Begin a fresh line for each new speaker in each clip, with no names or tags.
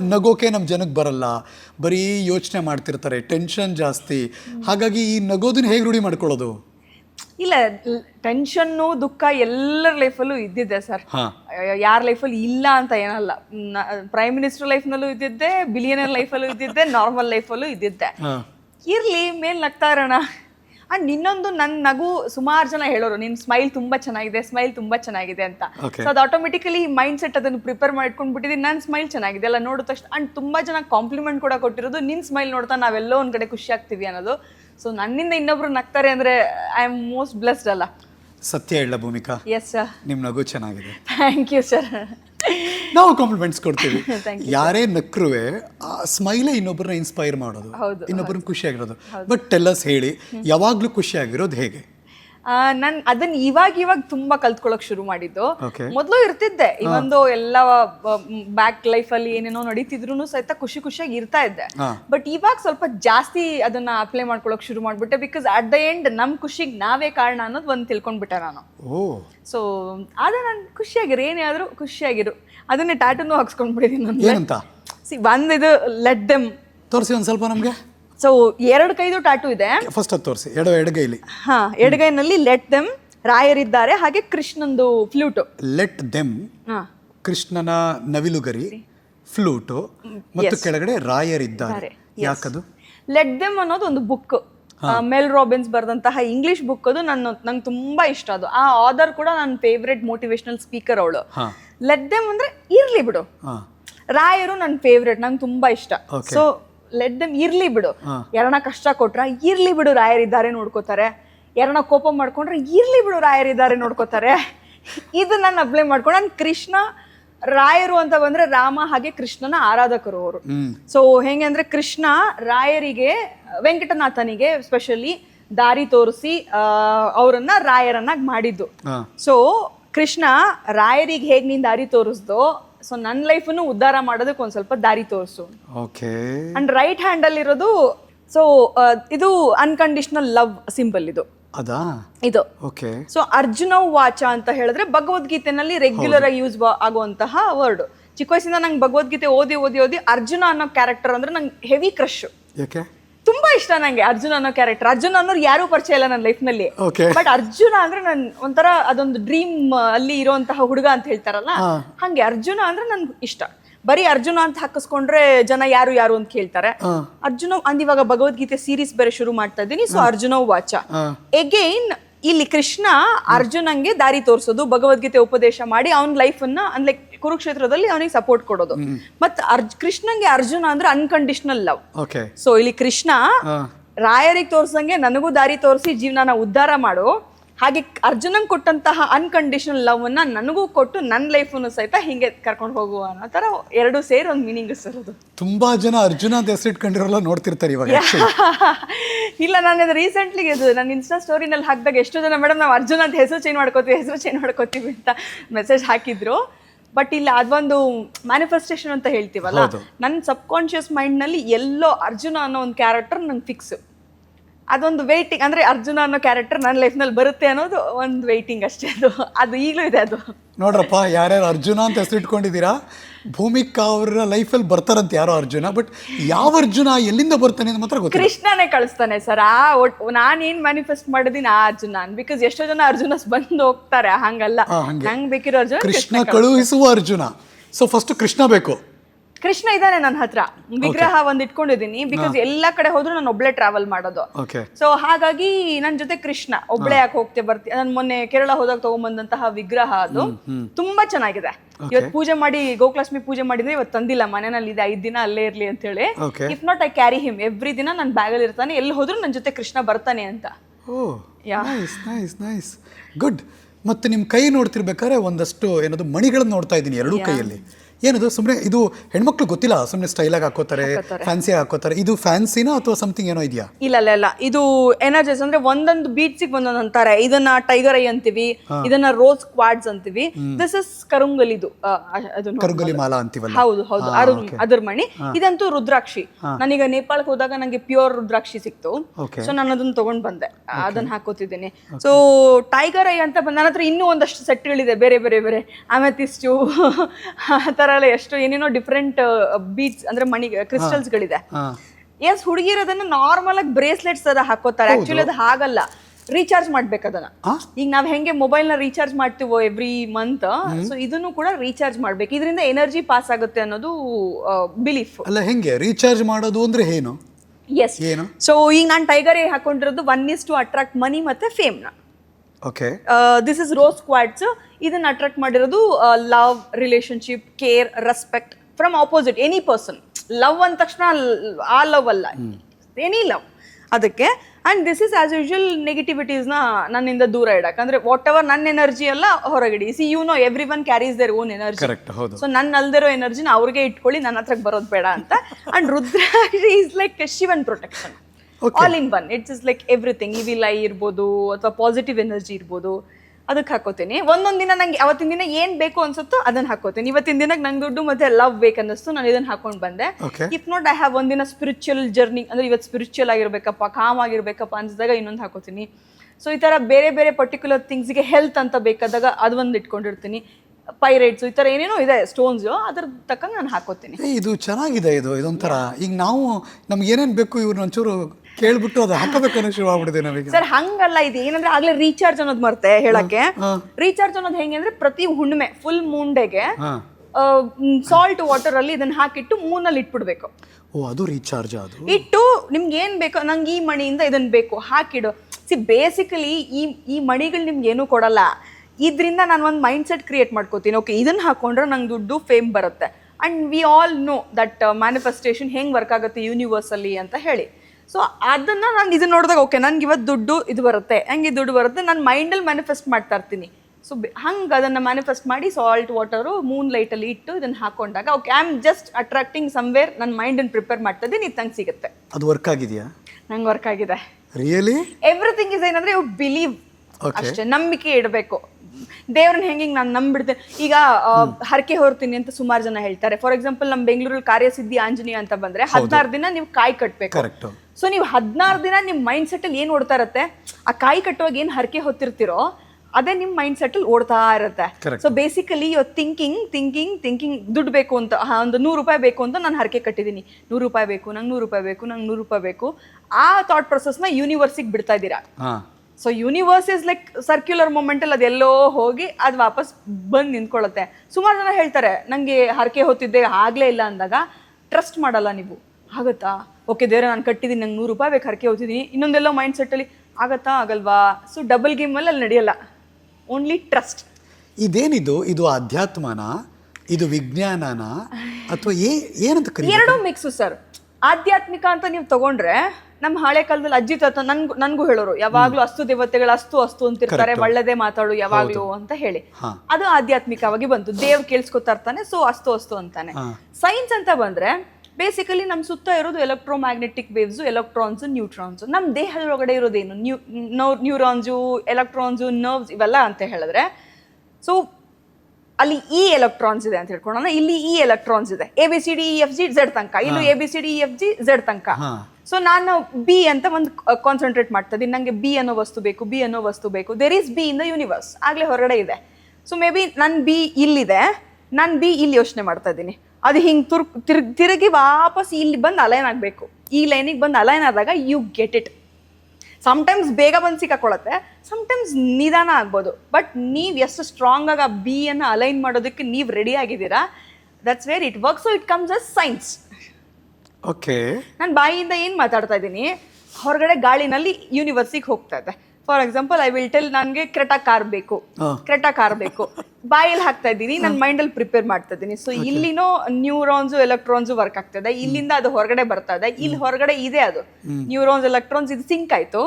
ನಗೋಕೆ ನಮ್ಮ ಜನಕ್ಕೆ ಬರಲ್ಲ. ಬರೀ ಯೋಚನೆ ಮಾಡ್ತಿರ್ತಾರೆ ಟೆನ್ಷನ್ ಜಾಸ್ತಿ. ಹಾಗಾಗಿ ಈ ನಗೋದನ್ನ ಹೇಗೆ ರೂಢಿ ಮಾಡ್ಕೊಳ್ಳೋದು?
ಇಲ್ಲ ಟೆನ್ಷನ್ನು ದುಃಖ ಎಲ್ಲರ ಲೈಫಲ್ಲೂ ಇದ್ದಿದ್ದೆ ಸರ್. ಯಾರ ಲೈಫಲ್ಲಿ ಇಲ್ಲ ಅಂತ ಏನಲ್ಲ. ಪ್ರೈಮ್ ಮಿನಿಸ್ಟರ್ ಲೈಫ್ನಲ್ಲೂ ಇದ್ದಿದ್ದೆ ಬಿಲಿಯನರ್ ಲೈಫಲ್ಲೂ ಇದ್ದಿದ್ದೆ ನಾರ್ಮಲ್ ಲೈಫಲ್ಲೂ ಇದ್ದಿದ್ದೆ.
ಇರಲಿ
ಇರ್ಲಿ ಮೇಲ್ ನಗ್ತಾ ಇರೋಣ. ಅಂಡ್ ಇನ್ನೊಂದು ನನ್ನ ನಗು ಸುಮಾರು ಜನ ಹೇಳೋರು ನಿನ್ ಸ್ಮೈಲ್ ತುಂಬಾ ಚೆನ್ನಾಗಿದೆ ಸ್ಮೈಲ್ ತುಂಬಾ ಚೆನ್ನಾಗಿದೆ ಅಂತ. ಸೊ ಅದು ಆಟೋಮೆಟಿಕಲಿ ಮೈಂಡ್ ಸೆಟ್ ಅದನ್ನು ಪ್ರಿಪೇರ್ ಮಾಡ್ಕೊಂಡು ಬಿಟ್ಟಿದ್ದೀನಿ ನನ್ನ ಸ್ಮೈಲ್ ಚೆನ್ನಾಗಿದೆ ಅಲ್ಲ ನೋಡಿದ ತಕ್ಷಣ. ಅಂಡ್ ತುಂಬಾ ಜನ ಕಾಂಪ್ಲಿಮೆಂಟ್ ಕೂಡ ಕೊಟ್ಟಿರೋದು ನಿನ್ ಸ್ಮೈಲ್ ನೋಡ್ತಾ ನಾವೆಲ್ಲೋ ಒಂದ್ ಕಡೆ ಖುಷಿ ಆಗ್ತೀವಿ ಅನ್ನೋದು. ಸೊ ನನ್ನಿಂದ ಇನ್ನೊಬ್ರು ನಗ್ತಾರೆ ಅಂದ್ರೆ ಐ ಆಮ್ ಮೋಸ್ಟ್ ಬ್ಲೆಸ್ಡ್ ಅಲ್ಲ.
ಸತ್ಯ ಹೇಳ ಭೂಮಿಕಾ.
ಎಸ್ ಸರ್
ನಿಮ್ಮ ನಗು ಚೆನ್ನಾಗಿದೆ.
ಥ್ಯಾಂಕ್ ಯು ಸರ್
ನಾವು ಕಾಂಪ್ಲಿಮೆಂಟ್ಸ್ ಕೊಡ್ತೀವಿ. ಯಾರೇ ನಕ್ರುವೆ ಆ ಸ್ಮೈಲೇ ಇನ್ನೊಬ್ಬರನ್ನ ಇನ್ಸ್ಪೈರ್ ಮಾಡೋದು. ಇನ್ನೊಬ್ಬರನ್ನ ಖುಷಿಯಾಗಿರೋದು. ಬಟ್ ಟೆಲ್ಲಸ್ ಹೇಳಿ ಯಾವಾಗಲೂ ಖುಷಿಯಾಗಿರೋದು ಹೇಗೆ?
ನನ್ ಅದನ್ನ ಇವಾಗ ಇವಾಗ ತುಂಬಾ ಕಲ್ತ್ಕೊಳಕ್ ಶುರು ಮಾಡಿದ್ದು. ಮೊದಲು ಇರ್ತಿದ್ದೆ. ಇವೊಂದು ಎಲ್ಲ ಬ್ಯಾಕ್ ಲೈಫ್ ಅಲ್ಲಿ ಏನೇನೋ ನಡೀತಿದ್ರು ಸಹಿತ ಖುಷಿ ಖುಷಿಯಾಗಿ ಇರ್ತಾ ಇದ್ದೆ. ಬಟ್ ಇವಾಗ ಸ್ವಲ್ಪ ಜಾಸ್ತಿ ಅದನ್ನ ಅಪ್ಲೈ ಮಾಡ್ಕೊಳಕ್ ಶುರು ಮಾಡ್ಬಿಟ್ಟೆ ಬಿಕಾಸ್ ಅಟ್ ದ ಎಂಡ್ ನಮ್ ಖುಷಿಗೆ ನಾವೇ ಕಾರಣ ಅನ್ನೋದು ಒಂದ್ ತಿಳ್ಕೊಂಡ್ಬಿಟ್ಟೆ ನಾನು. ಸೊ ಆದ್ರೆ ನಾನು ಖುಷಿಯಾಗಿರು. ಏನೇ ಆದ್ರೂ ಖುಷಿಯಾಗಿರು. ಅದನ್ನೇ ಟ್ಯಾಟೂನು ಹಾಕ್ಸ್ಕೊಂಡ್ಬಿಟ್ಟಿದ್ದೀನಿ ನಾನು ಸಿ ಒಂದಿದು ಲೆಟ್ ದೆಮ್
ತೋರಿಸಿ ಒಂದು ಸ್ವಲ್ಪ ನಮಗೆ.
ಸೊ ಎರಡು ಕೈದು ಟ್ಯಾಟೂ ಇದೆ.
ಫಸ್ಟ್ ಅದು ತೋರಿಸಿ ಎಡ ಎಡಗೈಲಿ
ಹಾ ಎಡಗೈನಲ್ಲಿ ಲೆಟ್ ದೆಮ್ ರಾಯರಿದ್ದಾರೆ ಹಾಗೆ ಕೃಷ್ಣಂದು ಫ್ಲೂಟು
ಲೆಟ್ ದೆಮ್
ಹಾ.
ಕೃಷ್ಣನ ನವಿಲುಗರಿ ಫ್ಲೂಟು ಮತ್ತು ಕೆಳಗಡೆ ರಾಯರಿದ್ದಾರೆ. ಯಾಕದು?
ಲೆಟ್ ದೆಮ್ ಅನ್ನೋದು ಒಂದು ಬುಕ್ ಮೆಲ್ ರಾಬಿನ್ಸ್ ಬರೆದಂತಹ ಇಂಗ್ಲಿಷ್ ಬುಕ್ ಅದು ನನ್ನ ನಂಗೆ ತುಂಬಾ ಇಷ್ಟ ಅದು. ಆ ಆದರ್ ಕೂಡ ನನ್ನ ಫೇವ್ರೆಟ್ ಮೋಟಿವೇಶನಲ್ ಸ್ಪೀಕರ್ ಅವಳು. ಲೆಟ್ ದೆಮ್ ಅಂದ್ರೆ ಇರ್ಲಿ ಬಿಡು.
ಹಾ.
ರಾಯರು ನನ್ನ ಫೇವ್ರೆಟ್ ನಂಗೆ ತುಂಬಾ ಇಷ್ಟ. ಸೊ ಲೆಟ್ ದಮ್ ಇರ್ಲಿ ಬಿಡು. ಯಾರನ್ನ ಕಷ್ಟ ಕೊಟ್ರ ಇರ್ಲಿ ಬಿಡು ರಾಯರಿದ್ದಾರೆ ನೋಡ್ಕೋತಾರೆ. ಯಾರನ್ನ ಕೋಪ ಮಾಡ್ಕೊಂಡ್ರೆ ಇರ್ಲಿ ಬಿಡು ರಾಯರಿದ್ದಾರೆ ನೋಡ್ಕೋತಾರೆ. ಇದು ನಾನು ಅಪ್ಲೈ ಮಾಡ್ಕೊಂಡು. ನಾನು ಕೃಷ್ಣ ರಾಯರು ಅಂತ ಬಂದ್ರೆ ರಾಮ ಹಾಗೆ ಕೃಷ್ಣನ ಆರಾಧಕರು ಅವರು. ಸೊ ಹೆಂಗೆ ಅಂದ್ರೆ ಕೃಷ್ಣ ರಾಯರಿಗೆ ವೆಂಕಟನಾಥನಿಗೆ ಸ್ಪೆಷಲಿ ದಾರಿ ತೋರಿಸಿ ಅವರನ್ನ ರಾಯರನ್ನಾಗಿ ಮಾಡಿದ್ದು. ಸೊ ಕೃಷ್ಣ ರಾಯರಿಗೆ ಹೇಗೆ ನೀನ್ ದಾರಿ ತೋರಿಸ್ದೋ ಸೊ ನನ್ನ ಲೈಫನ್ನು ಉದ್ಧಾರ ಮಾಡೋದಕ್ಕೆ ಒಂದ್ ಸ್ವಲ್ಪ ದಾರಿ ತೋರಿಸು.
ಓಕೆ
ಅಂಡ್ ರೈಟ್ ಹ್ಯಾಂಡ್ ಅಲ್ಲಿ ಇರೋದು ಸೊ ಇದು ಅನ್ಕಂಡೀಷನಲ್ ಲವ್ ಸಿಂಬಲ್ ಇದು.
ಅದಾ?
ಇದು.
ಓಕೆ
ಸೊ ಅರ್ಜುನ ವಾಚ ಅಂತ ಹೇಳಿದ್ರೆ ಭಗವದ್ಗೀತೆನಲ್ಲಿ ರೆಗ್ಯುಲರ್ ಆಗಿ ಯೂಸ್ ಆಗುವಂತಹ ವರ್ಡ್ ಚಿಕ್ಕ ವಯಸ್ಸಿಂದ ನಂಗೆ ಭಗವದ್ಗೀತೆ ಓದಿ ಓದಿ ಓದಿ ಅರ್ಜುನ ಅನ್ನೋ ಕ್ಯಾರೆಕ್ಟರ್ ಅಂದ್ರೆ ನಂಗೆ ಹೆವಿ ಕ್ರಶ್
ಯಾಕೆ?
ತುಂಬಾ ಇಷ್ಟ ನಂಗೆ ಅರ್ಜುನ್ ಅನ್ನೋ ಕ್ಯಾರೆಕ್ಟರ್ ಅರ್ಜುನ ಅನ್ನೋರು ಯಾರೂ ಪರಿಚಯ ಇಲ್ಲ ನನ್ನ ಲೈಫ್ನಲ್ಲಿ. ಬಟ್ ಅರ್ಜುನ ಅಂದ್ರೆ ನನ್ ಒಂಥರ ಅದೊಂದು ಡ್ರೀಮ್ ಅಲ್ಲಿ ಇರುವಂತಹ ಹುಡುಗ ಅಂತ ಹೇಳ್ತಾರಲ್ಲ ಹಂಗೆ ಅರ್ಜುನ ಅಂದ್ರೆ ನನ್ ಇಷ್ಟ. ಬರೀ ಅರ್ಜುನ ಅಂತ ಹಾಕಿಸ್ಕೊಂಡ್ರೆ ಜನ ಯಾರು ಯಾರು ಅಂತ ಕೇಳ್ತಾರೆ. ಅರ್ಜುನ ಅಂದ್ ಇವಾಗ ಭಗವದ್ಗೀತೆ ಸೀರೀಸ್ ಬೇರೆ ಶುರು ಮಾಡ್ತಾ ಇದ್ದೀನಿ ಸೊ ಅರ್ಜುನ ವಾಚ. ಎಗೈನ್ ಇಲ್ಲಿ ಕೃಷ್ಣ ಅರ್ಜುನಂಗೆ ದಾರಿ ತೋರಿಸೋದು ಭಗವದ್ಗೀತೆ ಉಪದೇಶ ಮಾಡಿ ಅವನ ಲೈಫ್ ಅನ್ನ ಅಂದ್ರೆ ಕುರುಕ್ಷೇತ್ರದಲ್ಲಿ ಅವನಿಗೆ ಸಪೋರ್ಟ್ ಕೊಡೋದು. ಮತ್ತೆ ಅರ್ಜ್ ಕೃಷ್ಣಂಗೆ ಅರ್ಜುನ ಅಂದ್ರೆ ಅನ್ಕಂಡೀಷನಲ್ ಲವ್
ಓಕೆ
ಸೊ ಇಲ್ಲಿ ಕೃಷ್ಣ ರಾಯರಿಗೆ ತೋರ್ಸಂಗೆ ನನಗೂ ದಾರಿ ತೋರಿಸಿ ಜೀವನನ ಉದ್ಧಾರ ಮಾಡು. ಹಾಗೆ ಅರ್ಜುನಂಗೆ ಕೊಟ್ಟಂತಹ ಅನ್ಕಂಡೀಷನಲ್ ಲವ್ ಅನ್ನ ನನಗೂ ಕೊಟ್ಟು ನನ್ನ ಲೈಫನ್ನು ಸಹಿತ ಹಿಂಗೆ ಕರ್ಕೊಂಡು ಹೋಗುವ ಅನ್ನೋ ಥರ ಎರಡು ಸೇರಿ ಒಂದು ಮೀನಿಂಗ್ ಇರೋದು
ತುಂಬಾ ಜನ ಅರ್ಜುನ ಅಂತ ಹೆಸರಿಟ್ಕೊಂಡಿರೋಲ್ಲ ನೋಡ್ತಿರ್ತಾರೆ ಇವಾಗ
ಇಲ್ಲ ನಾನು ರೀಸೆಂಟ್ಲಿ ಇದು ನನ್ನ ಇನ್ಸ್ಟಾ ಸ್ಟೋರಿನಲ್ಲಿ ಹಾಕಿದಾಗ ಎಷ್ಟು ಜನ ಮೇಡಮ್ ನಾವು ಅರ್ಜುನ ಅಂತ ಹೆಸರು ಚೇಂಜ್ ಮಾಡ್ಕೋತೀವಿ ಹೆಸರು ಚೇಂಜ್ ಮಾಡ್ಕೋತೀವಿ ಅಂತ ಮೆಸೇಜ್ ಹಾಕಿದ್ರು. ಬಟ್ ಇಲ್ಲಿ ಅದೊಂದು ಮ್ಯಾನಿಫೆಸ್ಟೇಷನ್ ಅಂತ ಹೇಳ್ತೀವಲ್ಲ ನನ್ನ ಸಬ್ ಕಾನ್ಶಿಯಸ್ ಮೈಂಡ್ನಲ್ಲಿ ಎಲ್ಲೋ ಅರ್ಜುನ ಅನ್ನೋ ಒಂದು ಕ್ಯಾರೆಕ್ಟರ್ ನಂಗೆ ಫಿಕ್ಸ್ ಅದೊಂದು ವೆಯ್ಟಿಂಗ್ ಅಂದ್ರೆ ಅರ್ಜುನ ಅನ್ನೋ ಕ್ಯಾರೆಕ್ಟರ್ ನನ್ನ ಲೈಫ್ನಲ್ಲಿ ಬರುತ್ತೆ ಅನ್ನೋದು ಒಂದು ವೆಯ್ಟಿಂಗ್ ಅಷ್ಟೇ ಅದು. ಅದು ಈಗಲೂ ಇದೆ ಅದು.
ನೋಡ್ರಪ್ಪ ಯಾರ್ಯಾರು ಅರ್ಜುನ ಅಂತ ಹೆಸರು ಇಟ್ಕೊಂಡಿದ್ದೀರಾ ಭೂಮಿಕಾ ಅವರ ಲೈಫಲ್ಲಿ ಬರ್ತಾರಂತೆ ಯಾರೋ ಅರ್ಜುನ ಬಟ್ ಯಾವ ಅರ್ಜುನ ಎಲ್ಲಿಂದ ಬರ್ತಾನೆ ಅಂತ ಮಾತ್ರ ಗೊತ್ತಿಲ್ಲ.
ಕೃಷ್ಣನೇ ಕಳಿಸ್ತಾನೆ ಸರ್. ಆ ಒಟ್ ಏನ್ ಮ್ಯಾನಿಫೆಸ್ಟ್ ಮಾಡಿದೀನಿ ಆ ಅರ್ಜುನ ಬಿಕಾಸ್ ಎಷ್ಟೋ ಜನ ಅರ್ಜುನ ಬಂದು ಹೋಗ್ತಾರೆ ಹಂಗಲ್ಲ.
ಹಂಗೆ.
ಬೇಕಿರೋ ಅರ್ಜುನ
ಕೃಷ್ಣ ಕಳುಹಿಸುವ ಅರ್ಜುನ. ಸೊ ಫಸ್ಟ್ ಕೃಷ್ಣ ಬೇಕು.
ಕೃಷ್ಣ ಇದ್ದಾನೆ ನನ್ನ ಹತ್ರ. ವಿಗ್ರಹ ಒಂದ್ ಇಟ್ಕೊಂಡಿದೀನಿ ಬಿಕಾಸ್ ಎಲ್ಲಾ ಕಡೆ ಹೋದ್ರು ನಾನು ಒಬ್ಳೆ ಟ್ರಾವೆಲ್ ಮಾಡೋದು.
ಓಕೆ
ಸೊ ಹಾಗಾಗಿ ನನ್ನ ಜೊತೆ ಕೃಷ್ಣ ಒಬ್ಳೆ ಯಾಕೆ ಹೋಗ್ತೆ ಬರ್ತೀನಿ ನಾನು ಮೊನ್ನೆ ಕೇರಳ ಹೋದಾಗ ತಗೊಂಬಂದಂತಹ ವಿಗ್ರಹ ಅದು. ತುಂಬಾ ಚೆನ್ನಾಗಿದೆ. ಇವತ್ತು ಪೂಜೆ ಮಾಡಿ ಗೋಕುಲಕ್ಷ್ಮಿ ಪೂಜೆ ಮಾಡಿದ್ರೆ ಇವತ್ತು ತಂದಿಲ್ಲ. ಮನೆಯಲ್ಲಿ ಇದೆ ಐದ್ ದಿನ ಅಲ್ಲೇ ಇರ್ಲಿ ಅಂತ ಹೇಳಿ. If not I carry him every ದಿನ ನನ್ನ ಬ್ಯಾಗಲ್ಲಿ ಇರ್ತಾನೆ. ಎಲ್ಲಿ ಹೋದ್ರು ನನ್ನ ಜೊತೆ ಕೃಷ್ಣ ಬರ್ತಾನೆ ಅಂತ.
ನೈಸ್ ನೈಸ್ ನೈಸ್ ಗುಡ್ ಮತ್ತೆ ನಿಮ್ಮ ಕೈ ನೋಡ್ತಿರ್ಬೇಕಾದ್ರೆ ಒಂದಷ್ಟು ಏನದು ಮಣಿಗಳನ್ನ ನೋಡ್ತಾ ಇದ್ದೀನಿ ಎರಡೂ ಕೈಯಲ್ಲಿ. ಏನದು? ಸುಮ್ಮನೆ ಇದು ಹೆಣ್ಮಕ್ಳು ಗೊತ್ತಿಲ್ಲ ಸುಮ್ಮನೆ ಸ್ಟೈಲಾಗಿ ಹಾಕೋತಾರೆ ಫ್ಯಾನ್ಸಿ ಹಾಕೋತಾರೆ. ಇದು ಫ್ಯಾನ್ಸಿನಾ ಅಥವಾ ಸಮಥಿಂಗ್ ಏನೋ ಇದೆಯಾ?
ಇಲ್ಲ ಇಲ್ಲ ಇಲ್ಲ. ಇದು ಎನರ್ಜೈಸ್ ಅಂದ್ರೆ ಒಂದೊಂದು ಬೀಟ್ಸಿಗೆ ಒಂದೊಂದು ಅಂತಾರೆ. ಇದನ್ನ ಟೈಗರ್ ಐ ಅಂತೀವಿ ಇದನ್ನ ರೋಸ್ ಕ್ವಾಡ್ಸ್ ಅಂತೀವಿ. ದಿಸ್ ಇಸ್ ಕರುಂಗಲಿದು.
ಕರುಗಲಿ ಮಾಲಾ ಅಂತೀವಲ್ಲ?
ಹೌದು ಹೌದು. ಅದ್ರ ಮಣಿ ಇದಂತೂ ರುದ್ರಾಕ್ಷಿ. ನಾನೀಗ ನೇಪಾಳಕ್ಕೆ ಹೋದಾಗ ನಂಗೆ ಪ್ಯೂರ್ ರುದ್ರಾಕ್ಷಿ ಸಿಕ್ತು. ಸೊ ನಾನು ಅದನ್ನ ತಗೊಂಡ್ ಬಂದೆ. ಅದನ್ನ ಹಾಕೋತಿದ್ದೀನಿ. ಸೊ ಟೈಗರ್ ಐ ಅಂತ ನನ್ನ ಹತ್ರ ಇನ್ನೂ ಒಂದಷ್ಟು ಸೆಟ್ಗಳಿದೆ ಬೇರೆ ಬೇರೆ ಬೇರೆ. ಅಮೆಥಿಸ್ಟು ಆ ಥರ ಅದ್ರಲ್ಲಿ ಎಷ್ಟು ಏನೇನೋ ಡಿಫ್ರೆಂಟ್ ಬೀಚ್ ಅಂದ್ರೆ ಮಣಿ ಕ್ರಿಸ್ಟಲ್ಸ್ ಗಳಿದೆ. ಎಸ್ ಹುಡುಗಿರ ಅದನ್ನ ನಾರ್ಮಲ್ ಆಗಿ ಬ್ರೇಸ್ಲೆಟ್ಸ್ ಅದ ಹಾಕೋತಾರೆ. ಆಕ್ಚುಲಿ ಅದು ಹಾಗಲ್ಲ. ರೀಚಾರ್ಜ್ ಮಾಡ್ಬೇಕು ಅದನ್ನ. ಈಗ ನಾವ್ ಹೆಂಗೆ ಮೊಬೈಲ್ನ ರೀಚಾರ್ಜ್ ಮಾಡ್ತೀವೋ ಎವ್ರಿ ಮಂತ್ ಸೊ ಇದನ್ನು ಕೂಡ ರೀಚಾರ್ಜ್ ಮಾಡ್ಬೇಕು. ಇದರಿಂದ ಎನರ್ಜಿ ಪಾಸ್ ಆಗುತ್ತೆ ಅನ್ನೋದು ಬಿಲೀಫ್
ಅಲ್ಲ ಹೆಂಗೆ? ರೀಚಾರ್ಜ್ ಮಾಡೋದು ಅಂದ್ರೆ ಏನು?
ಎಸ್
ಏನು?
ಸೊ ಈಗ ನಾನು tiger ಹಾಕೊಂಡಿರೋದು one is to attract money ಮತ್ತೆ ಫೇಮ್ನ.
Okay
this is rose quartz ಇದನ್ನ ಅಟ್ರಾಕ್ಟ್ ಮಾಡಿರೋದು love relationship care respect from opposite any person love ಅಂದ ತಕ್ಷಣ ಆ ಲವ್ ಅಲ್ಲ. ಎನಿ ಲವ್ ಅದಕ್ಕೆ and this is as usual ನೆಗೆಟಿವಿಟೀಸ್ನ ನನ್ನಿಂದ ದೂರ ಇಡಕ್ಕೆ. ಅಂದ್ರೆ ವಾಟ್ ಎವರ್ ನನ್ನ ಎನರ್ಜಿ ಎಲ್ಲ ಹೊರಗಡೆ. See you know every one carries their own energy so ನನ್ನ ಅಲ್ದಿರೋ ಎನರ್ಜಿನ ಅವ್ರಿಗೆ ಇಟ್ಕೊಳ್ಳಿ ನನ್ನ ಹತ್ರಕ್ಕೆ ಬರೋದು ಬೇಡ ಅಂತ. And rudraksha is like Sivan protection all in one it's is like everything evil eye ಇರ್ಬೋದು ಅಥವಾ ಪಾಸಿಟಿವ್ ಎನರ್ಜಿ ಇರ್ಬೋದು. ಅದಕ್ಕೆ ಹಾಕೋತೀನಿ. ಒಂದೊಂದು ದಿನ ನಂಗೆ ಅವತ್ತಿನ ದಿನ ಏನ್ ಬೇಕು ಅನ್ಸುತ್ತೋ ಅದನ್ನ ಹಾಕೋತೀನಿ. ಇವತ್ತಿನ ದಿನಕ್ಕೆ ನಂಗೆ ದುಡ್ಡು ಮತ್ತೆ ಲವ್ ಬೇಕನ್ನಿಸ್ತು ನಾನು ಇದನ್ನ ಹಾಕೊಂಡು ಬಂದೆ. ಇಫ್ ನಾಟ್ ಐ ಹ್ಯಾವ್ ಒಂದಿನ ಸ್ಪಿರಿಚುವಲ್ ಜರ್ನಿ ಅಂದ್ರೆ ಇವತ್ತು ಸ್ಪಿರಿಚುವಲ್ ಆಗಿರ್ಬೇಕಪ್ಪ ಕಾಮ್ ಆಗಿರ್ಬೇಕಪ್ಪ ಅನ್ಸಿದಾಗ ಇನ್ನೊಂದು ಹಾಕೋತೀನಿ. ಸೊ ಈ ಥರ ಬೇರೆ ಬೇರೆ ಪರ್ಟಿಕ್ಯುಲರ್ ಥಿಂಗ್ಸ್ಗೆ ಹೆಲ್ತ್ ಅಂತ ಬೇಕಾದಾಗ ಅದೊಂದು ಇಟ್ಕೊಂಡಿರ್ತೀನಿ. ಪೈರೇಟ್ಸ್ ಈ ಥರ ಏನೇನೋ ಇದೆ ಸ್ಟೋನ್ಸ್ ಅದ್ರ ತಕ್ಕಂಗೆ ನಾನು ಹಾಕೋತೀನಿ.
ಇದು ಚೆನ್ನಾಗಿದೆ ಇದು ಇದೊಂಥರ. ಈಗ ನಾವು ನಮ್ಗೆ ಏನೇನು ಬೇಕು ಇವ್ರನ್ನ ಒಂಚೂರು ಕೇಳ್ಬಿಟ್ಟು ಅದು ಹಾಕಬೇಕು ಅನ್ನೋ ಶುರು ಆಗ್ಬಿಡಿದೆ ನಮಗೆ
ಸರ್ ಹಂಗಲ್ಲ ಇದು ಏನಂದ್ರೆ ಆಗ್ಲೇ ರೀಚಾರ್ಜ್ ಅನ್ನೋದು ಮರ್ತೆ ಹೇಳಕ್ಕೆ. ರೀಚಾರ್ಜ್ ಅನ್ನೋದು ಹೆಂಗೆ ಅಂದ್ರೆ ಪ್ರತಿ ಹುಣ್ಣಿಮೆ ಫುಲ್ ಮುಂಡೆಗೆ ಸಾಲ್ಟ್ ವಾಟರ್ ಅಲ್ಲಿ ಇದನ್ನ ಹಾಕಿಟ್ಟು ಮೂನಲ್ಲಿ ಇಟ್ಬಿಡ್ಬೇಕು.
ಓ ಅದು ರೀಚಾರ್ಜ್ ಅದು?
ಇಟ್ಟು ನಿಮ್ಗೆ ಏನ್ ಬೇಕು ನಂಗೆ ಈ ಮಣಿಯಿಂದ ಇದನ್ನ ಬೇಕು ಹಾಕಿಡು. ಸಿ ಬೇಸಿಕಲಿ ಈ ಈ ಮಣಿಗಳು ನಿಮ್ಗೆ ಏನೂ ಕೊಡಲ್ಲ. ಇದರಿಂದ ನಾನು ಒಂದು ಮೈಂಡ್ ಸೆಟ್ ಕ್ರಿಯೇಟ್ ಮಾಡ್ಕೋತೀನಿ. ಓಕೆ ಇದನ್ನ ಹಾಕೊಂಡ್ರೆ ನಂಗೆ ದುಡ್ಡು ಫೇಮ್ ಬರುತ್ತೆ. And we all know that manifestation ಹೆಂಗೆ ವರ್ಕ್ ಆಗುತ್ತೆ ಯೂನಿವರ್ಸಲ್ಲಿ ಅಂತ ಹೇಳಿ. ಸೊ ಅದನ್ನ ನಾನು ಇದನ್ನ ನೋಡಿದಾಗ ಓಕೆ ನನಗೆ ಇವತ್ತು ದುಡ್ಡು ಇದು ಬರುತ್ತೆ. ಹಂಗೆ ದುಡ್ಡು ಬರುತ್ತೆ? ನಾನು ಮೈಂಡಲ್ಲಿ ಮ್ಯಾನಿಫೆಸ್ಟ್ ಮಾಡ್ತಾ ಇರ್ತೀನಿ. ಸೊ ಹಂಗೆ ಅದನ್ನು ಮ್ಯಾನಿಫೆಸ್ಟ್ ಮಾಡಿ ಸಾಲ್ಟ್ ವಾಟರು ಮೂನ್ ಲೈಟಲ್ಲಿ ಇಟ್ಟು ಇದನ್ನು ಹಾಕೊಂಡಾಗ okay I am just attracting somewhere ನನ್ನ ಮೈಂಡನ್ನು ಪ್ರಿಪೇರ್ ಮಾಡ್ತಾ ಇದ್ದೀನಿ ಇದು ನಂಗೆ ಸಿಗುತ್ತೆ.
ಅದು ವರ್ಕ್ ಆಗಿದೆಯಾ?
ನಂಗೆ ವರ್ಕ್ ಆಗಿದೆ.
ರಿಯಲಿ
ಎವ್ರಿಥಿಂಗ್ ಇಸ್ ಏನಂದ್ರೆ ಯು ಬಿಲೀವ್ ಅಷ್ಟೇ ನಂಬಿಕೆ ಇಡಬೇಕು. ದೇವ್ರನ್ನ ಹೆಂಗೆ ನಾನು ನಂಬಿಡ್ತೇನೆ ಈಗ ಹರಕೆ ಹೊರ್ತೀನಿ ಅಂತ ಸುಮಾರು ಜನ ಹೇಳ್ತಾರೆ. ಫಾರ್ ಎಕ್ಸಾಂಪಲ್ ನಮ್ಮ ಬೆಂಗಳೂರಲ್ಲಿ ಕಾರ್ಯಸಿದ್ಧಿ ಆಂಜನೇಯ ಅಂತ ಬಂದ್ರೆ ಹದಿನಾರು ದಿನ ನೀವು ಕಾಯಿ ಕಟ್ಟಬೇಕು
ಕರೆಕ್ಟು
ಸೊ ನೀವು ಹದಿನಾರು ದಿನ ನಿಮ್ಮ ಮೈಂಡ್ ಸೆಟ್ಟಲ್ಲಿ ಏನು ಓಡ್ತಾ ಇರುತ್ತೆ? ಆ ಕಾಯಿ ಕಟ್ಟುವಾಗ ಏನು ಹರಕೆ ಹೊತ್ತಿರ್ತಿರೋ ಅದೇ ನಿಮ್ಮ ಮೈಂಡ್ ಸೆಟ್ಟಲ್ಲಿ ಓಡ್ತಾ ಇರುತ್ತೆ. So basically you thinking thinking thinking ದುಡ್ಡು ಬೇಕು ಅಂತ ಒಂದು ನೂರು ರೂಪಾಯಿ ಬೇಕು ಅಂತ ನಾನು ಹರಕೆ ಕಟ್ಟಿದ್ದೀನಿ. ನೂರು ರೂಪಾಯಿ ಬೇಕು ನಂಗೆ ನೂರು ರೂಪಾಯಿ ಬೇಕು ನಂಗೆ ನೂರು ರೂಪಾಯಿ ಬೇಕು. ಆ ಥಾಟ್ ಪ್ರೊಸೆಸ್ನ ಯೂನಿವರ್ಸಿಗೆ ಬಿಡ್ತಾ ಇದ್ದೀರಾ? So universe is like circular ಮೂಮೆಂಟಲ್ಲಿ ಅದೆಲ್ಲೋ ಹೋಗಿ ಅದು ವಾಪಸ್ ಬಂದು ನಿಂತ್ಕೊಳ್ಳುತ್ತೆ ಸುಮಾರು ಜನ ಹೇಳ್ತಾರೆ ನನಗೆ ಹರಕೆ ಹೊತ್ತಿದ್ದೆ ಆಗಲೇ ಇಲ್ಲ ಅಂದಾಗ ಟ್ರಸ್ಟ್ ಮಾಡಲ್ಲ ನೀವು. ಆಗುತ್ತಾ? ಓಕೆ ದೇವ್ರೆ ನಾನು ಕಟ್ಟಿದ್ದೀನಿ ನಂಗೆ ನೂರು ರೂಪಾಯಿ ಬೇಕು ಹರಕೆ ಹೋಗ್ತಿದ್ದೀನಿ ಇನ್ನೊಂದೆಲ್ಲ ಮೈಂಡ್ ಸೆಟ್ಟಲ್ಲಿ ಆಗತ್ತಾ ಆಗಲ್ವಾ? ಸೊ ಡಬಲ್ ಗೇಮಲ್ಲಿ ಅಲ್ಲಿ ನಡೆಯಲ್ಲ. ಓನ್ಲಿ ಟ್ರಸ್ಟ್
ಇದೇನಿದು? ಇದು ಅಧ್ಯಾತ್ಮನ ಇದು ವಿಜ್ಞಾನನ ಅಥವಾ ಏ ಏನಂತ
ಎರಡೂ ಮಿಕ್ಸು ಸರ್ ಆಧ್ಯಾತ್ಮಿಕ ಅಂತ ನೀವು ತಗೊಂಡ್ರೆ ನಮ್ಮ ಹಳೆ ಕಾಲದಲ್ಲಿ ಅಜ್ಜಿ ತಾತ ನನ್ಗೂ ನನಗೂ ಹೇಳೋರು ಯಾವಾಗ್ಲೂ ಅಸ್ತು ದೇವತೆಗಳು ಅಸ್ತು ಅಸ್ತು ಅಂತಿರ್ತಾರೆ ಒಳ್ಳೆದೇ ಮಾತಾಡು ಯಾವಾಗ್ಲೂ ಅಂತ ಹೇಳಿ. ಅದು ಆಧ್ಯಾತ್ಮಿಕವಾಗಿ ಬಂತು. ದೇವ್ ಕೇಳಿಸ್ಕೊತಾ ಇರ್ತಾನೆ ಸೊ ಅಸ್ತು ಅಸ್ತು ಅಂತಾನೆ. ಸೈನ್ಸ್ ಅಂತ ಬಂದ್ರೆ ಬೇಸಿಕಲಿ ನಮ್ಮ ಸುತ್ತ ಇರೋದು ಎಲೆಕ್ಟ್ರೋಮ್ಯಾಗ್ನೆಟಿಕ್ ವೇವ್ಸು ಎಲೆಕ್ಟ್ರಾನ್ಸ್ ನ್ಯೂಟ್ರಾನ್ಸ್ ನಮ್ಮ ದೇಹದೊಳಗಡೆ ಇರೋದೇನು? ನ್ಯೂ ನ್ಯೂರಾನ್ಸು ಎಲೆಕ್ಟ್ರಾನ್ಸು ನರ್ವ್ಸ್ ಇವೆಲ್ಲ ಅಂತ ಹೇಳಿದ್ರೆ ಸೊ ಅಲ್ಲಿ ಇ ಎಲೆಕ್ಟ್ರಾನ್ಸ್ ಇದೆ ಅಂತ ಹೇಳ್ಕೊಳ್ಳೋಣ. ಇಲ್ಲಿ ಇ ಎಲೆಕ್ಟ್ರಾನ್ಸ್ ಇದೆ. A B C D E F G Z ತನಕ. ಇಲ್ಲಿ A B C D E F G Z ತನಕ. ಸೊ ನಾನು ಬಿ ಅಂತ ಒಂದು ಕಾನ್ಸಂಟ್ರೇಟ್ ಮಾಡ್ತಾ ಇದ್ದೀನಿ. ನನಗೆ ಬಿ ಅನ್ನೋ ವಸ್ತು ಬೇಕು ಬಿ ಅನ್ನೋ ವಸ್ತು ಬೇಕು. There is B in the universe ಆಗಲೇ ಹೊರಗಡೆ ಇದೆ. ಸೊ ಮೇ ಬಿ ನನ್ನ ಬಿ ಇಲ್ಲಿದೆ. ನಾನು ಬಿ ಇಲ್ಲಿ ಯೋಚನೆ ಮಾಡ್ತಾ ಇದ್ದೀನಿ. ಅದು ಹಿಂಗೆ ತುರ್ ತಿರ್ಗ್ ತಿರುಗಿ ವಾಪಸ್ ಇಲ್ಲಿ ಬಂದು ಅಲೈನ್ ಆಗಬೇಕು. ಈ ಲೈನಿಗೆ ಬಂದು ಅಲೈನ್ ಆದಾಗ ಯು ಗೆಟ್ ಇಟ್ ಸಮ್ಟೈಮ್ಸ್ ಬೇಗ ಬಂದು ಸಿಕ್ಕಾಕೊಳತ್ತೆ ಸಮ್ಟೈಮ್ಸ್ ನಿಧಾನ ಆಗ್ಬೋದು. ಬಟ್ ನೀವು ಎಷ್ಟು ಸ್ಟ್ರಾಂಗ್ ಆಗಿ ಆ ಬಿ ಅನ್ನು ಅಲೈನ್ ಮಾಡೋದಕ್ಕೆ ನೀವು ರೆಡಿ ಆಗಿದ್ದೀರಾ that's where it work so it comes as science
okay
ನಾನು ಬಾಯಿಯಿಂದ ಏನು ಮಾತಾಡ್ತಾ ಇದ್ದೀನಿ ಹೊರಗಡೆ ಗಾಳಿನಲ್ಲಿ ಯೂನಿವರ್ಸಿಗೆ ಹೋಗ್ತಾ ಇದೆ for example I will tell ನನಗೆ ಕ್ರೆಟಾ ಕಾರ್ ಬೇಕು. ಕ್ರೆಟಾ ಕಾರ್ ಬೇಕು ಬಾಯಲ್ಲಿ ಹಾಕ್ತಾ ಇದ್ದೀನಿ ನನ್ನ ಮೈಂಡಲ್ಲಿ ಪ್ರಿಪೇರ್ ಮಾಡ್ತಾ ಇದ್ದೀನಿ. ಸೊ ಇಲ್ಲಿನೋ ನ್ಯೂರಾನ್ಸು ಎಲೆಕ್ಟ್ರಾನ್ಸು ವರ್ಕ್ ಆಗ್ತದೆ. ಇಲ್ಲಿಂದ ಅದು ಹೊರಗಡೆ ಬರ್ತಾ ಇದೆ. ಇಲ್ಲಿ ಹೊರಗಡೆ ಇದೆ ಅದು. ನ್ಯೂರಾನ್ಸ್ ಎಲೆಕ್ಟ್ರಾನ್ಸ್ ಇದು ಸಿಂಕ್ ಆಯ್ತು.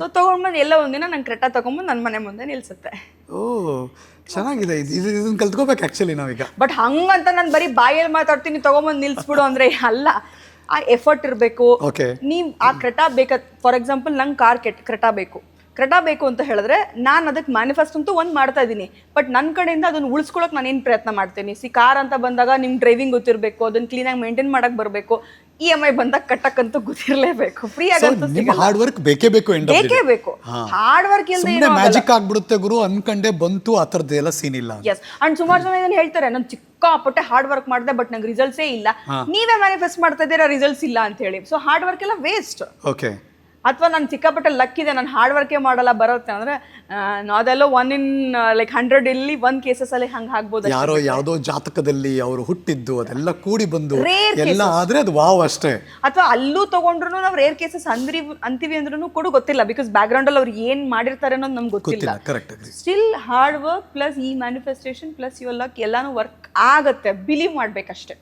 ಸೊ ತೊಗೊಂಡ್ಬಂದು ಎಲ್ಲ ಒಂದಿನ ನಂಗೆ ಕ್ರೆಟಾ ತಗೊಂಬಂದು ನನ್ನ ಮನೆ ಮುಂದೆ ನಿಲ್ಸುತ್ತೆ.
ಓ ಚೆನ್ನಾಗಿದೆ. ಇದು ಇದು ಇದನ್ನ ಕಲ್ತ್ಕೋಬೇಕು ಆ್ಯಕ್ಚುಲಿ ನಾವೀಗ.
ಬಟ್ ಹಂಗಂತ ನಾನು ಬರೀ ಬಾಯಲ್ಲಿ ಮಾತಾಡ್ತೀನಿ ತಗೊಂಬಂದು ನಿಲ್ಸ್ಬಿಡು ಅಂದ್ರೆ ಅಲ್ಲ. ಆ ಎಫರ್ಟ್ ಇರಬೇಕು. ನೀವ್ ಆ ಕ್ರೆಟಾ ಬೇಕ ಫಾರ್ ಎಕ್ಸಾಂಪಲ್ ನಂಗೆ ಕಾರ್ ಕೆಟ್ ಕ್ರೆಟಾ ಬೇಕು. ಕ್ರೆಡ ಬೇಕು ಅಂತ ಹೇಳಿದ್ರೆ ನಾನು ಅದಕ್ಕೆ ಮ್ಯಾನಿಫೆಸ್ಟ್ ಅಂತೂ ಒಂದು ಮಾಡ್ತಾ ಇದ್ದೀನಿ ಬಟ್ ನನ್ನ ಕಡೆಯಿಂದ ಅದನ್ನು ಉಳಿಸ್ಕೊಳ್ಳೋಕೆ ನಾನು ಏನು ಪ್ರಯತ್ನ ಮಾಡ್ತೀನಿ? ಸಿ ಕಾರ್ ಅಂತ ಬಂದಾಗ ನಿಮ್ಮ ಡ್ರೈವಿಂಗ್ ಗೊತ್ತಿರಬೇಕು ಅದನ್ನು ಕ್ಲೀನಾಗಿ ಮೇಂಟೈನ್ ಮಾಡಕ್ ಬರಬೇಕು ಇ ಎಂ ಐ ಬಂದಾಗ ಕಟ್ಟಕ್ಕಂತೂ ಗೊತ್ತಿರಲೇಬೇಕು. ಫ್ರೀ
ಆಗಿ
ಆಗಂತೂ
ಹಾರ್ಡ್ ವರ್ಕ್ ಬೇಕೇ ಬೇಕು
ಬೇಕೇ ಬೇಕು. ಹಾರ್ಡ್ ವರ್ಕ್ ಇಲ್ಲದೆ
ಮ್ಯಾಜಿಕ್ ಆಗ್ಬಿಡುತ್ತೆ ಗುರು ಅನ್ಕಂಡೆ ಬಂತು ಆ ಥರದ್ದು ಎಲ್ಲ ಸೀನ್ ಇಲ್ಲ.
ಎಸ್ ಅಂಡ್ ಸುಮಾರು ಜನ ಇದನ್ನ ಹೇಳ್ತಾರೆ ನಾನು ಚಿಕ್ಕಾಪಟ್ಟೆ ಹಾರ್ಡ್ ವರ್ಕ್ ಮಾಡಿದೆ ಬಟ್ ನಂಗೆ ರಿಸಲ್ಟ್ಸೇ ಇಲ್ಲ. ನೀವೇ ಮ್ಯಾನಿಫೆಸ್ಟ್ ಮಾಡ್ತಾ ಇದ್ದೀರಾ ರಿಸಲ್ಟ್ಸ್ ಇಲ್ಲ ಅಂತ ಹೇಳಿ. ಸೊ ಹಾರ್ಡ್ ವರ್ಕ್ ಎಲ್ಲ ವೇಸ್ಟ್
ಓಕೆ
ಅಥವಾ ನಾನು ಸಿಕ್ಕಾಪಟ್ಟೆ ಲಕ್ ಇದೆ ನಾನು ಹಾರ್ಡ್ ವರ್ಕೇ ಮಾಡಲ್ಲ ಬರುತ್ತೆ ಅಂದ್ರೆ ಅದೆಲ್ಲೋ ಒನ್ ಇನ್ ಲೈಕ್ ಹಂಡ್ರೆಡ್ ಇಲ್ಲಿ ಒನ್ ಕೇಸಸ್ ಅಲ್ಲಿ ಹಂಗೆ ಆಗ್ಬೋದು
ಯಾರೋ ಯಾವ್ದೋ ಜಾತಕದಲ್ಲಿ ಅವರು ಹುಟ್ಟಿದ್ದು ಅದೆಲ್ಲ ಕೂಡಿ ಬಂದು ಎಲ್ಲ ಆದ್ರೆ ಅದು ವಾವ್ ಅಷ್ಟೇ.
ಅಥವಾ ಅಲ್ಲೂ ತಗೊಂಡ್ರು ನಾವು ರೇರ್ ಕೇಸಸ್ ಅಂದ್ರಿ ಅಂತೀವಿ ಅಂದ್ರೂ ಕೂಡ ಗೊತ್ತಿಲ್ಲ ಬಿಕಾಸ್ ಬ್ಯಾಕ್ ಗ್ರೌಂಡ್ ಅಲ್ಲಿ ಅವ್ರು ಏನ್ ಮಾಡಿರ್ತಾರೆ ಅನ್ನೋದು ನಮ್ಗೆ ಗೊತ್ತಿಲ್ಲ.
ಗೊತ್ತಿಲ್ಲ correct
still hard work plus ಈ ಮ್ಯಾನಿಫೆಸ್ಟೇಷನ್ ಪ್ಲಸ್ ಯುವರ್ ಲಕ್ ಎಲ್ಲಾನು ವರ್ಕ್ ಆಗತ್ತೆ ಬಿಲೀವ್ ಮಾಡ್ಬೇಕಷ್ಟೇ.